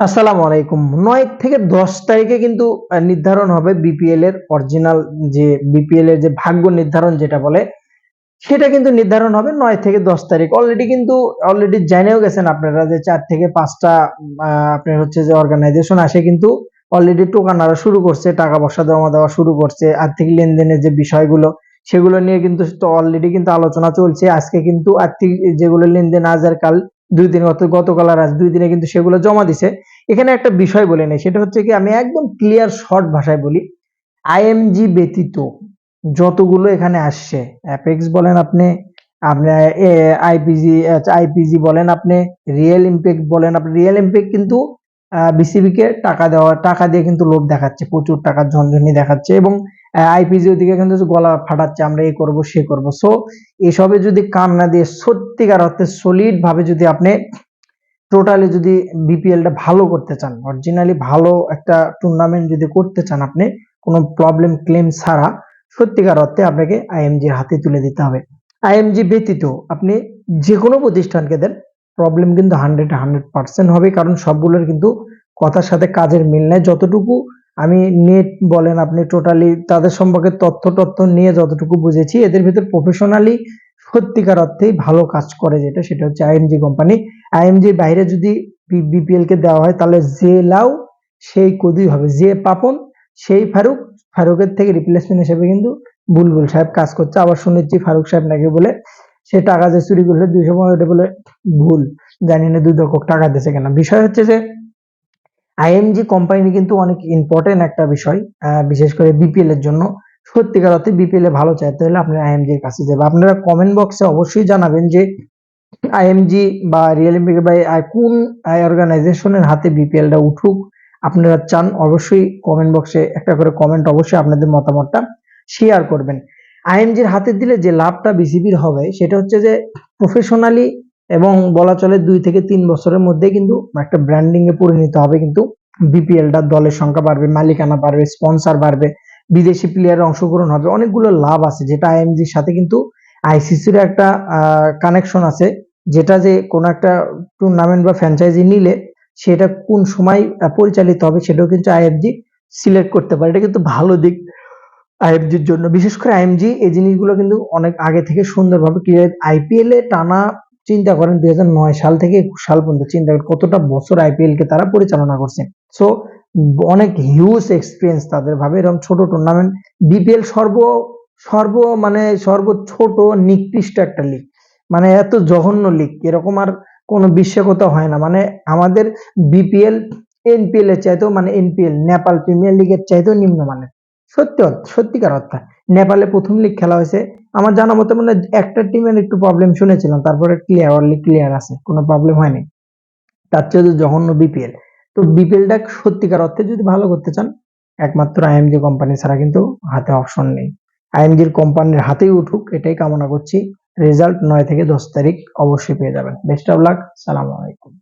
আসসালামু আলাইকুম। নয় থেকে দশ তারিখে কিন্তু নির্ধারণ হবে বিপিএল এর অরিজিনাল যে বিপিএল এর যে ভাগ্য নির্ধারণ যেটা বলে, সেটা কিন্তু নির্ধারণ হবে নয় থেকে দশ তারিখ। অলরেডি কিন্তু অলরেডি জেনেও গেছেন আপনারা যে চার থেকে পাঁচটা আপনার হচ্ছে যে অর্গানাইজেশন আসে কিন্তু অলরেডি টোকান আনা শুরু করছে, টাকা পয়সা জমা দেওয়া শুরু করছে, আর্থিক লেনদেনের যে বিষয়গুলো, সেগুলো নিয়ে কিন্তু অলরেডি কিন্তু আলোচনা চলছে। আজকে কিন্তু আর্থিক যেগুলো লেনদেন আজ আর কাল দুই দিন গত গতকাল আর আজ দুই দিনে কিন্তু সেগুলো জমা দিছে। এখানে একটা বিষয় বলে নেই, সেটা হচ্ছে কি আমি একদম ক্লিয়ার শর্ট ভাষায় বলি আইএমজি ব্যতীত যতগুলো এখানে আসছে অ্যাপেক্স বলেন আপনি, আপনার আইপিজি আইপিজি বলেন আপনি রিয়েল ইমপ্যাক্ট বলেন আপনি রিয়েল ইমপ্যাক্ট কিন্তু বিসিবি কে টাকা দেওয়া, টাকা দিয়ে কিন্তু লোভ দেখাচ্ছে, প্রচুর টাকার ঝনঝনি দেখাচ্ছে এবং আইপিজি ওদিকে কিন্তু গলা ফাটাচ্ছে, আমরা এই করব, সে করব। সো এসবে যদি কান না দিয়ে সত্যিকার অর্থে সলিড ভাবে যদি আপনি টোটালি যদি বিপিএলটা ভালো করতে চান অরিজিনালি ভালো একটা টুর্নামেন্ট যদি করতে চান আপনি, কোনো প্রবলেম ক্লেম ছাড়া, সত্যিকার অর্থে আপনাকে আইএমজির হাতে তুলে দিতে হবে। আইএমজি ব্যতীত আপনি যে কোনো প্রতিষ্ঠানকে দেন প্রবলেম কিন্তু হান্ড্রেড হান্ড্রেড পার্সেন্ট হবে, কারণ সবগুলোর কিন্তু কথার সাথে কাজের মিল নেই। যতটুকু আমি নেট বলেন আপনি টোটালি তাদের সম্পর্কে তথ্য তথ্য নিয়ে যতটুকু বুঝেছি, এদের ভিতর প্রফেশনালি সত্যিকার অর্থেই ভালো কাজ করে যেটা, সেটা হচ্ছে আইএমজি কোম্পানি আইএমজি বাইরে যদি বিপিএল কে দেওয়া হয়, তাহলে যে লাউ, সেই কদুই হবে। যে পাপন, সেই ফারুক, ফারুকের থেকে রিপ্লেসমেন্ট হিসেবে কিন্তু বুলবুল সাহেব কাজ করছে। আবার শুনেছি ফারুক সাহেব নাকি বলে, সে টাকা যে চুরি করলে দুইশো পনেরোটা বলে ভুল। জানি না দুই দশক টাকা দিয়েছে কেন। বিষয় হচ্ছে যে আইএমজি কোম্পানি কিন্তু অনেক ইম্পর্টেন্ট একটা বিষয় বিশেষ করে বিপিএল এর জন্য। সত্যিকার অর্থে বিপিএল এ ভালো চাইতে হলে আপনার আইএমজির কাছে যাবে আপনারা কমেন্ট বক্সে অবশ্যই জানাবেন যে আইএমজি বা রিয়েল বা কোন অর্গানাইজেশনের হাতে বিপিএলটা উঠুক, আপনারা চান অবশ্যই কমেন্ট বক্সে একটা করে কমেন্ট অবশ্যই আপনাদের মতামতটা শেয়ার করবেন। আইএমজির হাতে দিলে যে লাভটা বিসিবির হবে, সেটা হচ্ছে যে প্রফেশনালি এবং বলা চলে দুই থেকে তিন বছরের মধ্যে কিন্তু একটা ব্র্যান্ডিং এ পরিণত হবে কিন্তু বিপিএলটা দলের সংখ্যা বাড়বে, মালিকানা বাড়বে স্পন্সর বাড়বে, বিদেশি প্লেয়ারের অংশগ্রহণ হবে, অনেকগুলো লাভ আছে। যেটা আইএমজির সাথে কিন্তু আইসিসির একটা কানেকশন আছে, যেটা যে কোনো একটা টুর্নামেন্ট বা ফ্র্যাঞ্চাইজি নিলে সেটা কোন সময় পরিচালিত হবে সেটাও কিন্তু আইএফজি সিলেক্ট করতে পারে। এটা কিন্তু ভালো দিক আইএফজির জন্য। বিশেষ করে আইএমজি এই জিনিসগুলো কিন্তু অনেক আগে থেকে সুন্দরভাবে ক্লিয়ার আইপিএল এ টানা চিন্তা করেন দুই নয় সাল থেকে একুশ সাল পর্যন্ত চিন্তা করেন কতটা বছর আইপিএল কে তারা পরিচালনা করছে। সো অনেক হিউজ এক্সপিরিয়েন্স তাদের ভাবে। এরকম ছোট টুর্নামেন্ট বিপিএল সর্ব সর্ব মানে সর্ব ছোট, নিকৃষ্ট একটা লিগ মানে এত জঘন্য লিগ এরকম আর কোনো বিশ্বে কোথাও হয় না। মানে আমাদের বিপিএল এনপিএল এর চাইতেও মানে এনপিএল নেপাল প্রিমিয়ার লিগের চাইতেও নিম্নমানের। সত্যি সত্যিকার অর্থে। নেপালে প্রথম লিগ খেলা হয়েছে। আমার জানা মতে মানে একটা টিমের একটু প্রবলেম শুনেছিলাম, তারপরে ক্লিয়ার অনলি ক্লিয়ার আছে, কোনো প্রবলেম হয়নি। তার চেয়ে জঘন্য বিপিএল তো বিপিএলটা সত্যিকার অর্থে যদি ভালো করতে চান, একমাত্র আইএমজি কোম্পানি ছাড়া কিন্তু হাতে অপশন নেই। আইএমজির কোম্পানির হাতেই উঠুক, এটাই কামনা করছি। রেজাল্ট নয় থেকে দশ তারিখ অবশ্যই পেয়ে যাবেন। বেস্ট অফ লাক সালাম আলাইকুম।